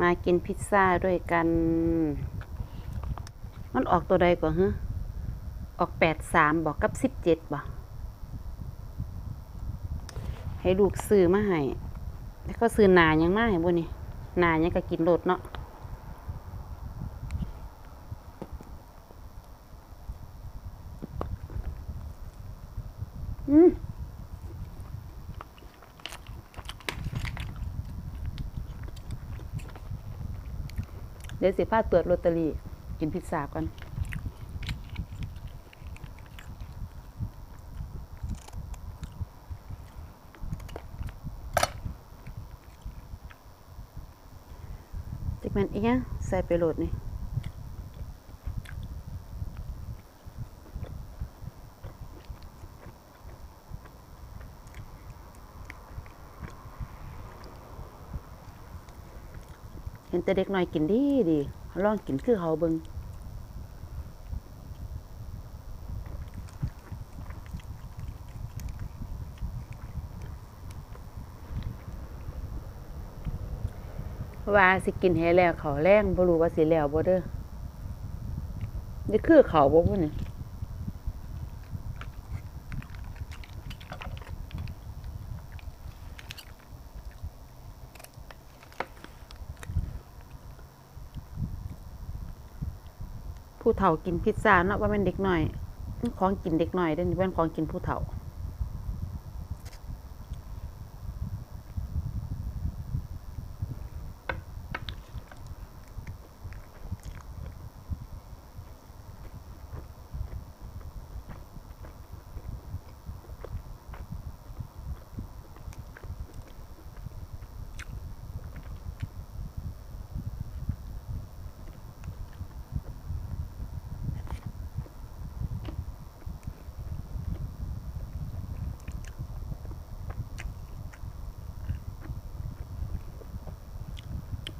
มากินพิซซ่าด้วยกัน มันออกตัวใดก่อนฮะออกแปดสามบอกกับสิบเจ็ดบ่ให้ลูกซื้อมาให้แล้วก็ซื้อหนายังมาให้บุนี่หนายังก็กินรดเนาะอืม ดี๋ยวสิพาตรวจลอตเตอรี่กินพิซซ่าก่อนจิกแมันอีกยังใส่ไปโหลดนี่ ห็นแต่เด็กน้อยกินดีดีลองกินคือเขาเบิงว่าสิกินให้แล้วเขาแรงบ่รู้ว่าสิแล้วบ่เด้อนี่คือเขาวบ่พุ่นนี่ ฒ่ากินพิซซ่าเนาะว่าแม่นเด็กหน่อยมันของกินเด็กหน่อยเด้นี่เป็นของกินผู้เฒ่า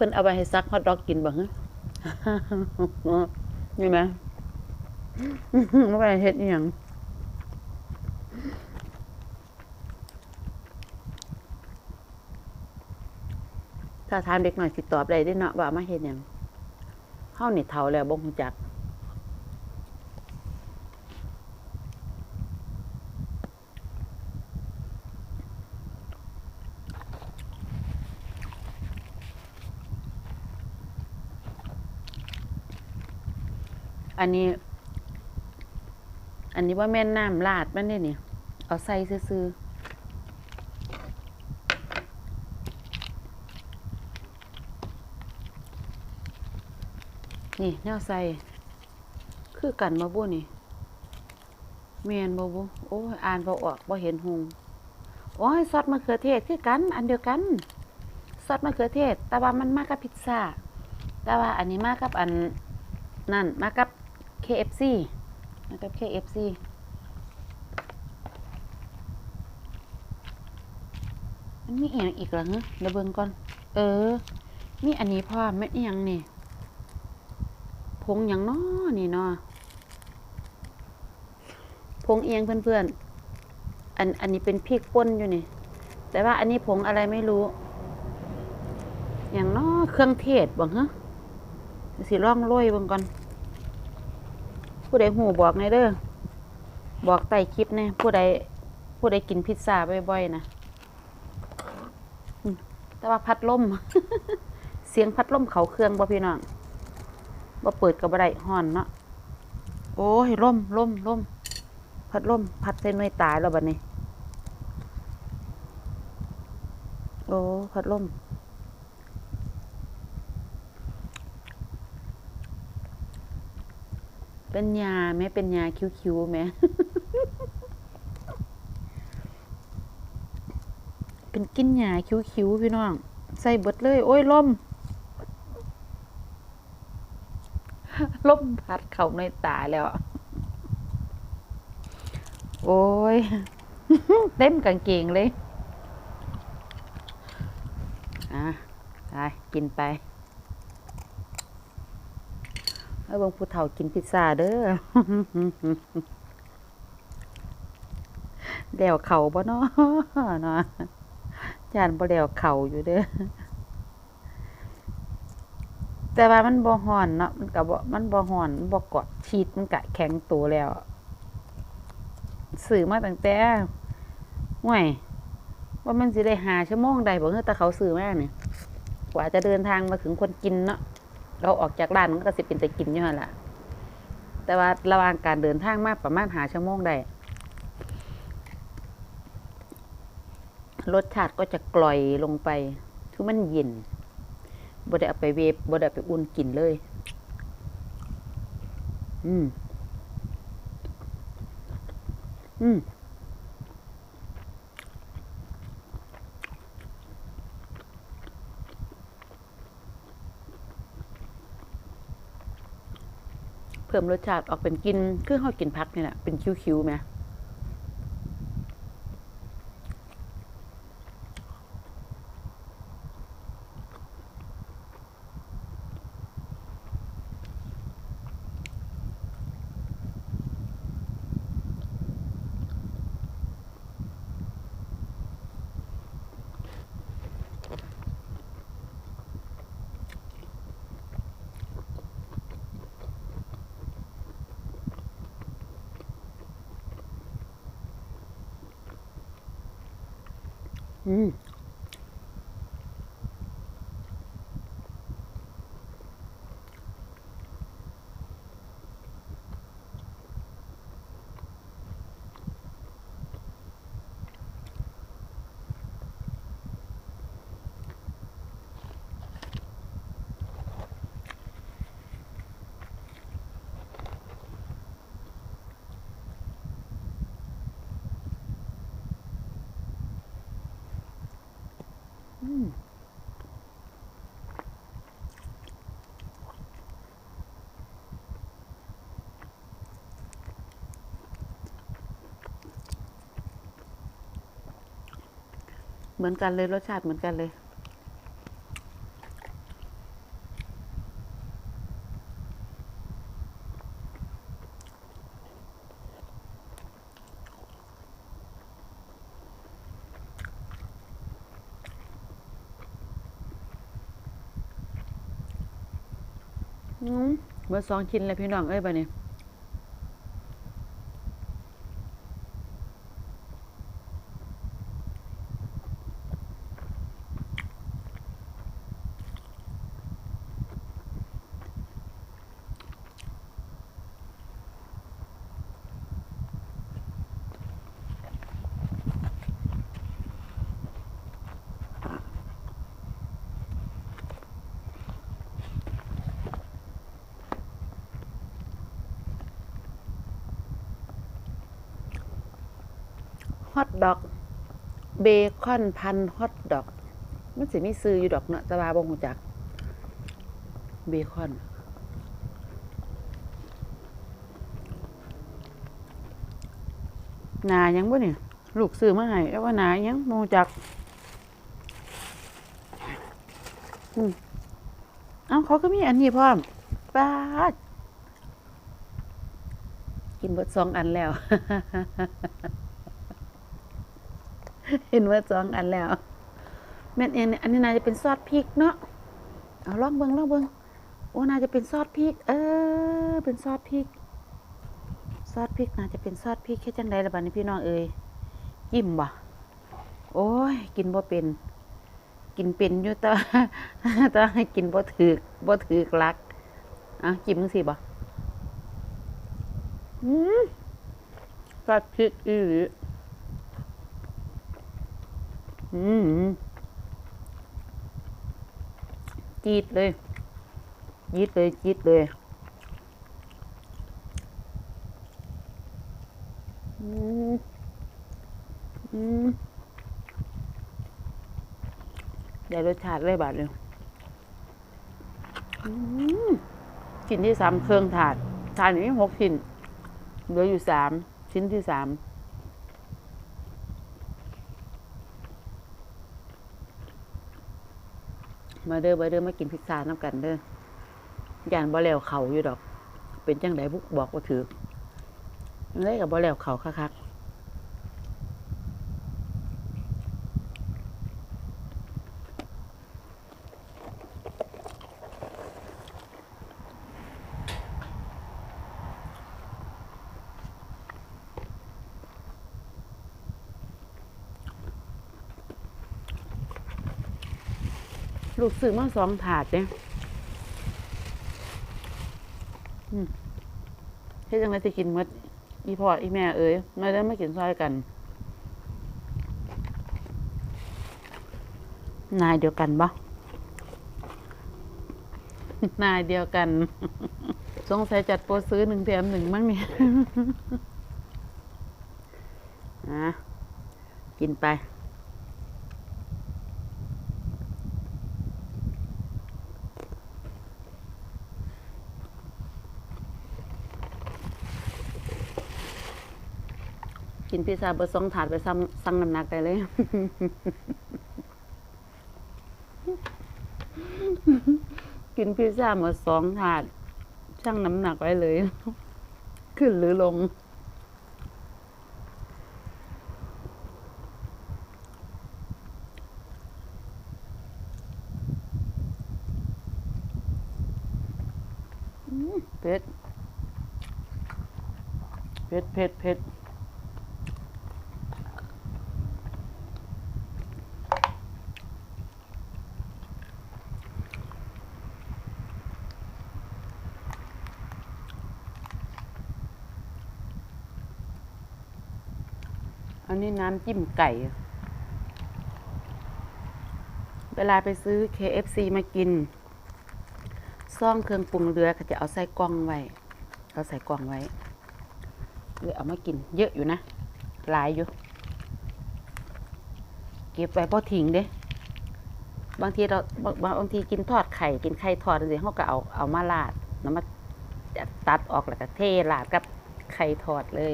พิ่นเอาไปให้ซักฮอตดอกกินบ่ฮะนี่นะเอาไปเฮ็ดอีหยังถ้าถามเด็กหน่อยสิตอบได้ได้เนาะว่ามาเฮ็ดหยังเฮานี่เฒ่าแล้วบ่ฮู้จัก อันนี้ อันนี้ว่าแม่นน้ำลาดมันนี่ยนี่ เอาใส่ซื่อนี่แนวใส่ คือกันมาบุนี่แม่นบ่บุโอ้ยอ่านบ่ออกบ่เห็นหงโอ้ยซอสมะเขือเทศคือกัน อันเดียวกัน ซอสมะเขือเทศ แต่ว่ามันมากับพิซซ่า แต่ว่าอันนี้มากับอันนั่นมากับ KFC มากับ KFC มันมีอีกอย่างอีกหรอฮะเดี๋ยวเบิ่งก่อน เออ มีอันนี้พ่อเม็ดอียังนี่ผงยังน้อนี่เนาะผงเอียงเพื่อนๆ อันอันนี้เป็นพริกป่นอยู่นี่ แต่ว่าอันนี้ผงอะไรไม่รู้ อย่างน้อเครื่องเทศบ่ฮะสิลองโรยบิ่งก่อน ผู้ใดหูบอกในอยเด้อบอกใต้คลิปเนี่ยผู้ใดผู้ใดกินพิซซ่าบ่อยๆนะอืมแต่ว่าพัดลม เสียงพัดลมเขาเครื่องบ่พี่น้องบ่เปิดก็บ่ได้ฮ้อนเนาะโอ้ยลมลมลมพัดลมพัดใส่หน่วยตายแล้วบัดนี้ โอ้ พัดลม เป็นยาไหมเป็นยาคิ้วๆไหมเป็นกินยาคิ้วๆพี่น้อง ใส่เบิดเลย โอ้ยลมลมพัดเข้าในตาแล้ว โอ้ย เต็มกางเกงเลย อะ ไป กินไป เอาเบิ่งผู้เฒ่ากินพิซซ่าเด้อเดวเข่าบ่เนาะเนาะจานบ่เดวเข่าอยู่เด้อแต่ว่ามันบ่ฮ้อนเนาะมันก็บ่มันบ่ฮ้อนมันบ่เกาะชีดมันก็แข็งตัวแล้วซื้อมาตั้งแต่ห่วยว่ามันสิได้หาชั่วโมงใดบ่เฮ้อแต่เขาซื้อมาเนี่ยกว่าจะเดินทางมาถึงคนกินเนาะ เราออกจากร้านมันก็สิเป็นแต่กินอยู่หั่นล่ะ แต่ว่าระหว่างการเดินทางมากประมาณหาชั่วโมงได้รสชาติก็จะกล่อยลงไปคือมันเย็นบ่ได้เอาไปเวฟบ่ได้เอาไปอุ่นกินเลย อืม อืม เพิ่มรสชาติออกเป็นกินคือเขากินผักนี่แหละเป็นคิ้วๆไหม อื เหมือนกันเลยรสชาติเหมือนกันเลย อื มเบอสองชิ้นเลยพี่น้องเอ้ยบะเนี่ อทดอก เบคอนพันฮอทดอก มันสิมีซื้ออยู่ดอกเนาะแต่ว่าบ่ฮู้จัก เบคอนนายังบ่เนี่ยลูกซื้อมาให้แต่ว่านายังบ่ฮู้จักอืมเอ้าเขาก็มีอันนี้พร้อมป้าดกินเบิดสองอันแล้ว เห็นว่าสองอันแล้วแม่นเองเนี่ยอันนี้น่าจะเป็นซอสพริกเนาะเอาลองเบิ่งลองเบิ่งโอ้น่าจะเป็นซอสพริก เออ เป็นซอสพริก ซอสพริกน่าจะเป็นซอสพริกแค่จังใดละบัดนี้พี่น้องเอ้ยจิ้มบ่โอ้ย กินบ่เป็น กินเป็นอยู่แต่แต่ให้กินบ่ถือบ่ถือกลักอะจิ้มจังซี่บ่อืมซอสพริกอีหลีอืม จีดเลย จีดเลย จีดเลยอืมอืมได้รสชาติเลยบาดเลยอืมชิ้นที่สามเครื่องถาดถาดนี้หกชิ้นเหลืออยู่สามชิ้นที่สาม มาเด้อมาเด้อมากินพิซซ่าน้ำกันเด้อย่านบ่แล้วเขาอยู่ดอก เป็นจังไดบุกบอกว่าถือเล่กับบ่แล้วเขาคัก ลูกซื้อมาสองถาดเนี่ยเฮ็ดจังไงจะกินมดอีพ่ออีแม่เอ้ยมาได้มากินซอยกันนายเดียวกันบ่นายเดียวกัน สงสัยจัดโปรซื้อหนึ่งแถมหนึ่งมั้งเนี่ยอะกินไป กินพิซซ่าเบอร์สองถาดไปซ้ำสั่งน้ำหนักได้เลยกินพิซซ่าหมดสองถาดชั่งน้ำหนักไว้เลย ขึ้นหรือลง อืมเผ็ดเผ็ดเผ็ดเผ็ดอั นนี้น้ำจิ้มไก่ เวลาไปซื้อ KFC มากิน ซ่องเครื่องปรุงเรือก็จะเอาใส่กล่องไว้ เอาใส่กล่องไว้หรือเอามากิน เยอะอยู่นะ หลายอยู่ เก็บไว้พอทิ้งเด้บางทีเราบางบางบางทีกินทอดไข่ กินไข่ทอดเดี๋ยเขาก็เอาเอามาลาดแล้วมาตัดออกแล้วก็เทลาดกับไข่ทอดเลย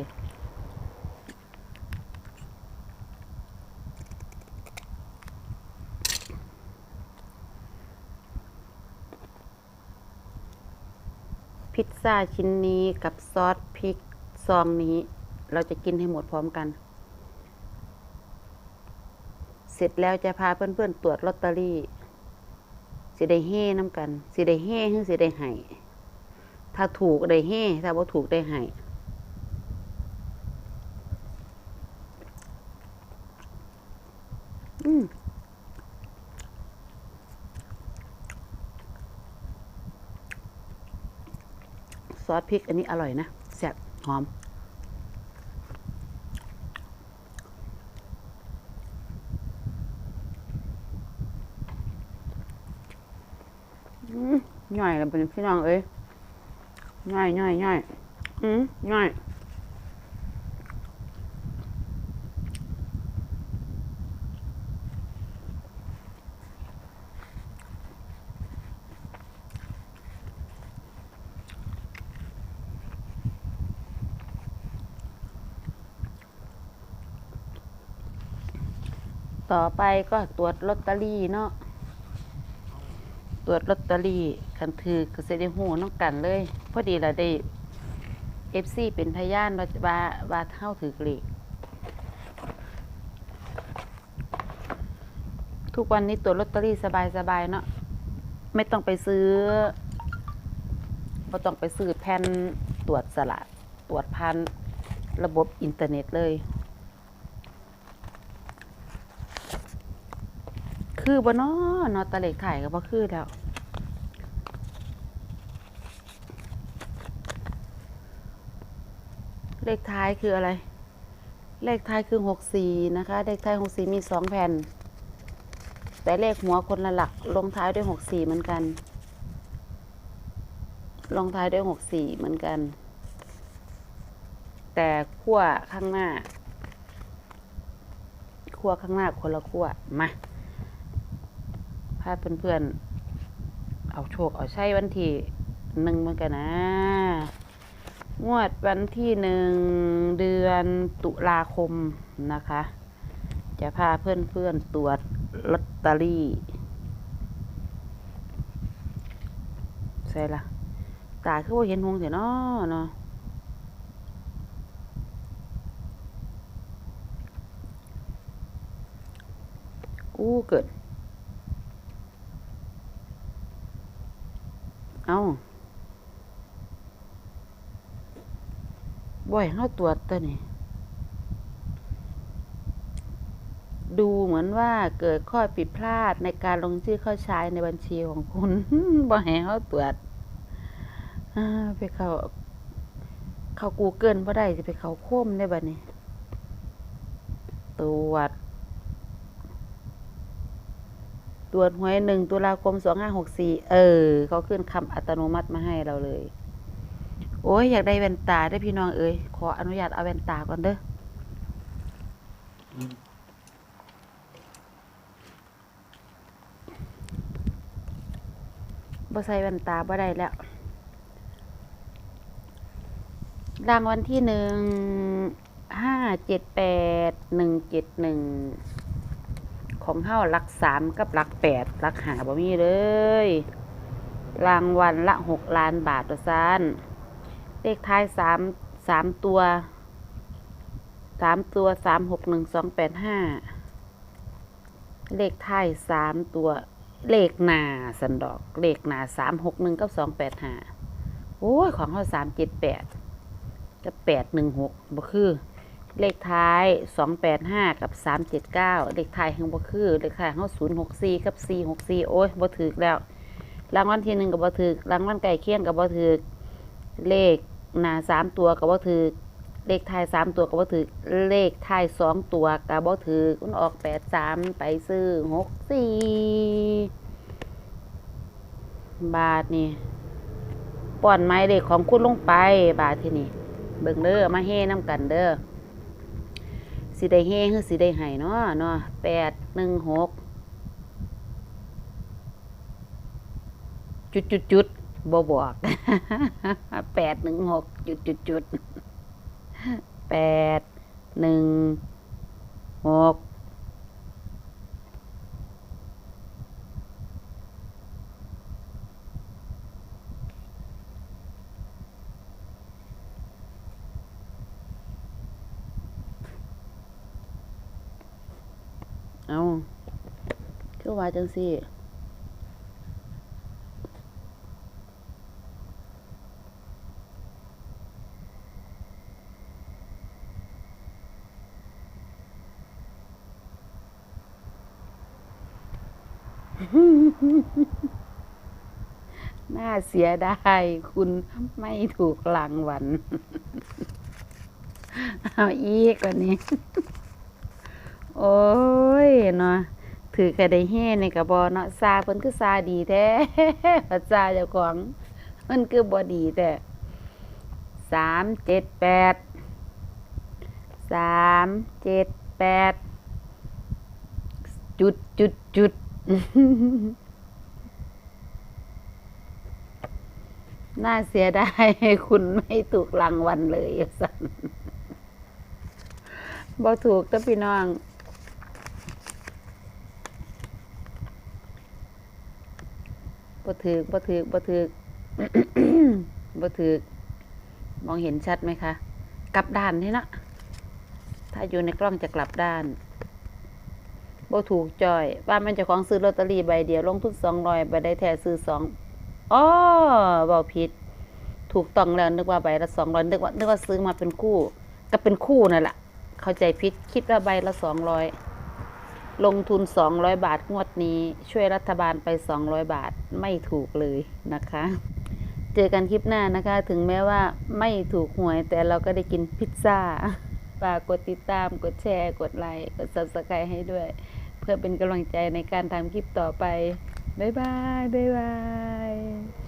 พิซซ่าชิ้นนี้กับซอสพริกซองนี้ เราจะกินให้หมดพร้อมกัน เสร็จแล้วจะพาเพื่อนๆตรวจลอตเตอรี่สิได้เฮ่น้ำกันสิได้เฮ่หรือสิได้ไห้ถ้าถูกได้เฮ่ถ้าบ่ถูกได้ไห้อืม ซอสพริกอันนี้อร่อยนะแซ่บหอม ง่ายแล้วเป็นพี่น้องเอ้ยง่ายง่ายง่ายอืมง่าย ต่อไปก็ตรวจลอตเตอรี่เนาะ ตรวจลอตเตอรี่คันถือก็สิได้ฮู้น้องกันเลย พอดีเราได้ FC เป็นพยานว่าว่าว่าเท่าถือเลขทุกวันนี้ตรวจลอตเตอรี่สบายๆเนาะไม่ต้องไปซื้อบ่ต้องไปซื้อแผ่นตรวจสลากตรวจผ่านระบบอินเทอร์เน็ตเลย คือบ่นาะเนาะตะเลขถ่ายก็บ่คือแล้วเลขท้ายคืออะไร เลขท้ายคือหกสี่นะคะ เลขท้ายหกสี่มีสองแผ่น แต่เลขหัวคนละหลัก ลงท้ายด้วยหกสี่เหมือนกัน ลงท้ายด้วยหกสี่เหมือนกัน แต่ขั้วข้างหน้า ขั้วข้างหน้าคนละขั้ว มา พาเพื่อนๆ เอาโชคเอาใช้วันที่หนึ่งเหมือนกันนะ งวดวันที่หนึ่งเดือนตุลาคมนะคะ จะพาเพื่อนๆตรวจลอตเตอรี่ใช่ละตาคือว่าเห็นหงเสียเนาะเนาะอู้เกิด เอาบ่อยเฮาตรวจตัวนี้ดูเหมือนว่าเกิดข้อผิดพลาดในการลงชื่อเข้าใช้ในบัญชีของคุณบ่ให้เขาตรวจไปเขาเข้า Google บ่ได้สิไปเขาโคมได้บัดนี้ตรวจ ต รวจหวยหนึ่งตุลาคมสองห้าหกสี่เออ เขาขึ้นคำอัตโนมัติมาให้เราเลย โอ้ยอยากได้แว่นตาได้พี่น้องเอ้ยขออนุญาตเอาแว่นตาก่อนเด้ออบ่ใส่แว่นตาบ่ได้แล้ว รางวัลที่หนึ่งห้าเจ็ดแปดหนึ่งเจ็ดหนึ่ง ของเฮาหลักสามกับหลักแปดหลักหาบ่มีเลย รางวัลละหกล้านบาทตัวซานเลขท้ายสามสามตัวสามตัวสามหกหนึ่งสองแปดห้าเลขท้ายสามตัวเลขหนาสันดอกเลขหนาสามหกหนึ่งกับสองแปดห้าโอ้ย ของเขาสามเจ็ดแปดกับแปดหนึ่งหกบ่คือ เลขท้ายสองแปดห้ากับสามเจ็ดเก้าเลขท้ายของบ่คือ เลขท้ายเขาศูนย์หกสี่กับสี่หกสี่โอ้ยบ่ถึกแล้ว รางวัลที่หนึ่งกับบ่ถึก รางวัลใกล้เคียงกับบ่ถึก เลขหน้าสามตัวกับบ่ถึก เลขท้ายสามตัวกับบ่ถึก เลขท้ายสองตัวกับบ่ถึกมันออกแปดสามไปซื้อหกสี่บาทนี่ป้อนไม้เด็กของคุณลงไปบาทที่นี่เบิ่งเด้อมาเฮน้ำกันเด้อ สิได้เฮคือสิได้ไห้เนาะเนาะแปดหนึ่งหกจุดจุดจุดบวบอกแปดหนึ่งหกจุดจุดจุดแปดหนึ่งหกเอาคือ ว่าจังซี่น่าเสียดายคุณไม่ถูกรางวัลเอาอีกกว่านี้ โอ้ยเนาะ ถือกระไดเฮ่ในกระบอเนาะซาเพิ่นคือซาดีแท้พระซาเจ้าของมันคือบ่ดีแต่สามเจ็ดแปดสามเจ็ดแปดจุดจุดจุดน่าเสียดายคุณไม่ถูกรางวัลเลยสันบ่ถูกแต่พี่น้อง บ่ถือบ่ถือบ่ถือบ่ถือมองเห็นชัดไหมคะ กลับด้านนี่นะถ้าอยู่ในกล้องจะกลับด้านบ่ถูกจอย ว่ามันจะของซื้อลอตเตอรี่ใบเดียวลงทุนสองร้อยใบได้แท้ซื้อสองอ้อเบาผิด ถูกต้องแล้วนึกว่าใบละสองร้อยนึกว่านึกว่าซื้อมาเป็นคู่ ก็เป็นคู่นั่นแหละเข้าใจผิดคิดว่าใบละสองร้อย ลงทุนสองร้อยบาทงวดนี้ ช่วยรัฐบาลไปสองร้อยบาทไม่ถูกเลยนะคะ เจอกันคลิปหน้านะคะ ถึงแม้ว่าไม่ถูกหวยแต่เราก็ได้กินพิซซ่าฝากกดติดตามกดแชร์ กดไลค์กด subscribe ให้ด้วย เพื่อเป็นกำลังใจในการทำคลิปต่อไป บ๊ายบาย บ๊ายบาย